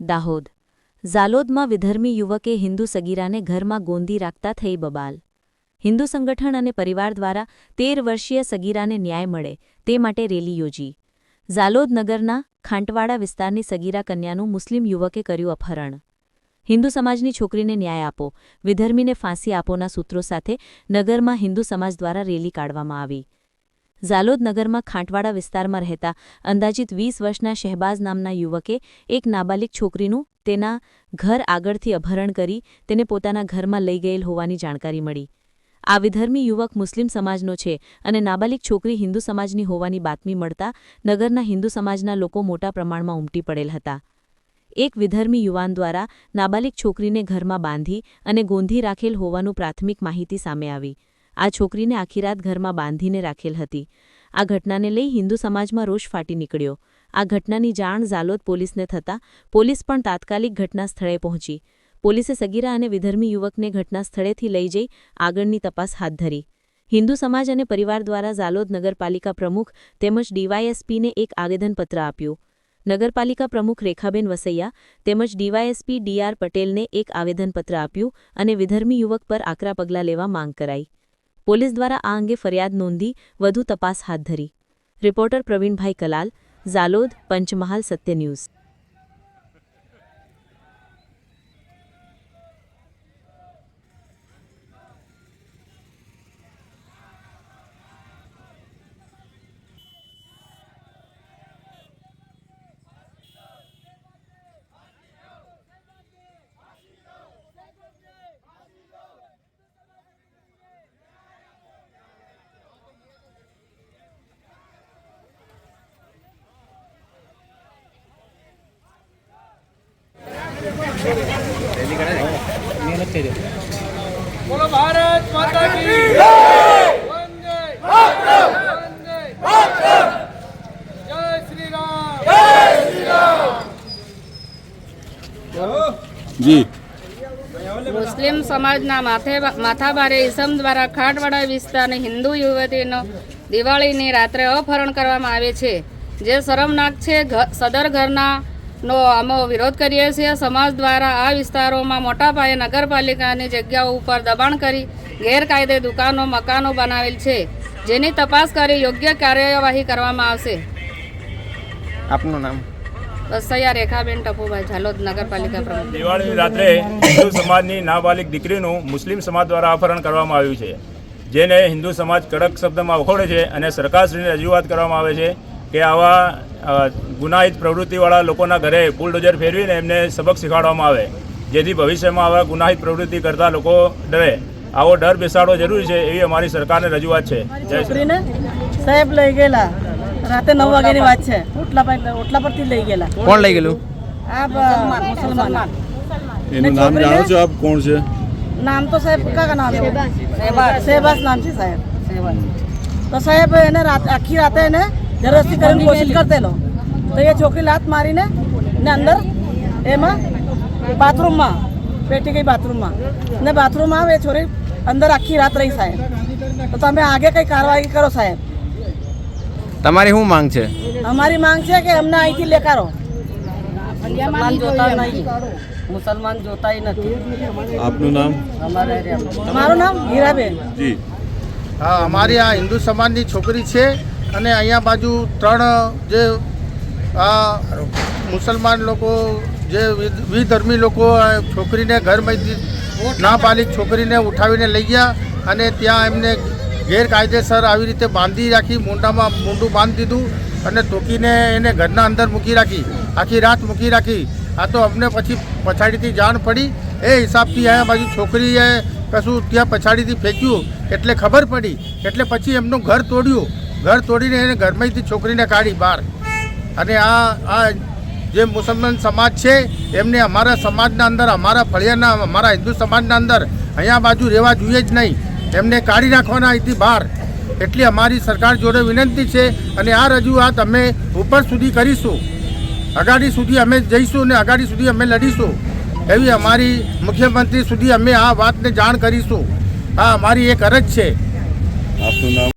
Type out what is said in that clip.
દાહોદ. ઝાલોદમાં વિધર્મી યુવકે હિન્દુ સગીરાને ઘરમાં ગોંદી રાખતા થઈ બબાલ. હિન્દુ સંગઠન અને પરિવાર દ્વારા તેર વર્ષીય સગીરાને ન્યાય મળે તે માટે રેલી યોજી. ઝાલોદ નગરના ખાંટવાડા વિસ્તારની સગીરા કન્યાનું મુસ્લિમ યુવકે કર્યું અપહરણ. હિન્દુ સમાજની છોકરીને ન્યાય આપો, વિધર્મીને ફાંસી આપોના સૂત્રો સાથે નગરમાં હિન્દુ સમાજ દ્વારા રેલી કાઢવામાં આવી. નગરમાં ખાંટવાડા વિસ્તારમાં રહેતા અંદાજિત વીસ વર્ષના શહેબાઝ નામના યુવકે એક નાબાલિક છોકરીનું તેના ઘર આગળથી અપહરણ કરી તેને પોતાના ઘરમાં લઈ ગયેલ હોવાની જાણકારી મળી. આ વિધર્મી યુવક મુસ્લિમ સમાજનો છે અને નાબાલિક છોકરી હિન્દુ સમાજની હોવાની બાતમી મળતા નગરના હિન્દુ સમાજના લોકો મોટા પ્રમાણમાં ઉમટી પડેલ હતા. એક વિધર્મી યુવાન દ્વારા નાબાલિક છોકરીને ઘરમાં બાંધી અને ગોંધી રાખેલ હોવાનું પ્રાથમિક માહિતી સામે આવી. આ છોકરીને આખી રાત ઘરમાં બાંધીને રાખેલ હતી. આ ઘટનાને લઈ હિન્દુ સમાજમાં રોષ ફાટી નીકળ્યો. આ ઘટનાની જાણ ઝાલોદ પોલીસને થતાં પોલીસ પણ તાત્કાલિક ઘટના સ્થળે પહોંચી. પોલીસે સગીરા અને વિધર્મી યુવકને ઘટના સ્થળેથી લઈ જઈ આગળની તપાસ હાથ ધરી. હિન્દુ સમાજ અને પરિવાર દ્વારા ઝાલોદ નગરપાલિકા પ્રમુખ તેમજ ડીવાયએસપીને એક આવેદનપત્ર આપ્યું. નગરપાલિકા પ્રમુખ રેખાબેન વસૈયા તેમજ ડીવાયએસપી ડીઆર પટેલને એક આવેદનપત્ર આપ્યું અને વિધર્મી યુવક પર આકરા પગલાં લેવા માંગ કરાઈ. પોલીસ દ્વારા આ અંગે ફરિયાદ નોંધી વધુ તપાસ હાથ ધરી. રિપોર્ટર પ્રવીણભાઈ કલાલ, ઝાલોદ, પંચમહાલ સત્ય ન્યૂઝ બોલો ભારત માતા કી વંદે વંદે જય! શ્રી રામ જી. મુસ્લિમ સમાજના માથે માથાભારે ઇસમ દ્વારા ખાટવાડા વિસ્તારની હિન્દુ યુવતીનો દિવાળીની રાત્રે અપહરણ કરવામાં આવે છે. જે શરમનાક છે સદર ઘરના નો અમે વિરોધ કરીએ છીએ. સમાજ દ્વારા આ વિસ્તારોમાં મોટા પાયે નગરપાલિકાની જગ્યાઓ ઉપર દબાણ કરી ગેરકાયદે દુકાનો મકાનો બનાવેલ છે. જેની તપાસ કરી યોગ્ય કાર્યવાહી કરવામાં આવશે. આપનું નામ? બસૈયા રેખાબેન ટપુભાઈ ઝાલોદ નગરપાલિકા પ્રમુખ. દિવાળીની રાત્રે હિન્દુ સમાજની નાબાલિક દીકરીનું મુસ્લિમ સમાજ દ્વારા અપહરણ કરવામાં આવ્યું છે જેને હિન્દુ સમાજ કડક શબ્દમાં વખોડે છે અને સરકારશ્રીને રજૂઆત કરવામાં આવે છે. કે આવા ગુનાહિત પ્રવૃત્તિવાળા લોકોના ઘરે બુલડોઝર ફેરવીને એમને સબક શીખવાડવામાં આવે જેથી ભવિષ્યમાં આવા ગુનાહિત પ્રવૃત્તિ કરતા લોકો ડરે. આવો ડર બેસાડવો જરૂરી છે એવી અમારી સરકારને રજૂઆત છે. જય સાહેબ લઈ ગયેલા. રાતે નવ વાગ્યાની વાત છે. ઓટલા પર ઓટલા પરથી લઈ ગયેલા. કોણ લઈ ગયેલું? આ મુસલમાન. એનું નામ જાણો છો આપ? કોણ છે? નામ તો સાહેબ કાકા નામ છે. સેબાસ નામ છે સાહેબ. સેબાસ તો સાહેબ એને રાત આખી રાતે એને જબરદસ્તી કરીને કોશિશ કરતેલો તો એ છોકરી લાત મારીને ને અંદર એમાં બાથરૂમમાં પેટી ગઈ બાથરૂમમાં. ને બાથરૂમમાં આવે એ છોરી અંદર આખી રાત રહી સાહેબ. તો તમે આગે કંઈ કાર્યવાહી કરો સાહેબ. તમારી શું માંગ છે? અમારી માંગ છે કે અમને અહીંથી લેકારો. મુસલમાન જોતા નહીં. મુસલમાન જોતાય નથી. આપનું નામ? મારું નામ હીરાબેન. જી. હા અમારી આ હિન્દુ સમાજની છોકરી છે. અને અહીંયા બાજુ ત્રણ, જે આ મુસલમાન લોકો, જે વિધર્મી લોકો છોકરીને ઘરમાંથી નાબાલિક છોકરીને ઉઠાવીને લઈ ગયા અને ત્યાં એમને ગેરકાયદેસર આવી રીતે બાંધી રાખી, મોઢામાં મોઢું બાંધી દીધું અને ટોકીને એને ઘરના અંદર મૂકી રાખી, આખી રાત મૂકી રાખી. આ તો અમને પછી પછાડીથી જાણ પડી. એ હિસાબથી અહીંયા બાજુ છોકરીએ કશું ત્યાં પછાડીથી ફેંક્યું, એટલે ખબર પડી. એટલે પછી એમનું ઘર તોડ્યું. ઘર તોડીને એને ઘરમાંથી છોકરીને કાઢી બહાર. અને આ આ જે મુસલમાન સમાજ છે, એમને અમારા સમાજના અંદર, અમારા ફળિયાના, અમારા હિન્દુ સમાજના અંદર અહીંયા બાજુ રહેવા જોઈએ જ નહીં. એમને કાઢી નાખવાના અહીંથી બહાર. એટલી અમારી સરકાર જોડે વિનંતી છે અને આ રજૂઆત અમે ઉપર સુધી કરીશું. અગાડી સુધી અમે જઈશું અને અગાડી સુધી અમે લડીશું. એવી અમારી મુખ્યમંત્રી સુધી અમે આ વાતને જાણ કરીશું. આ અમારી એક અરજ છે. આપનું નામ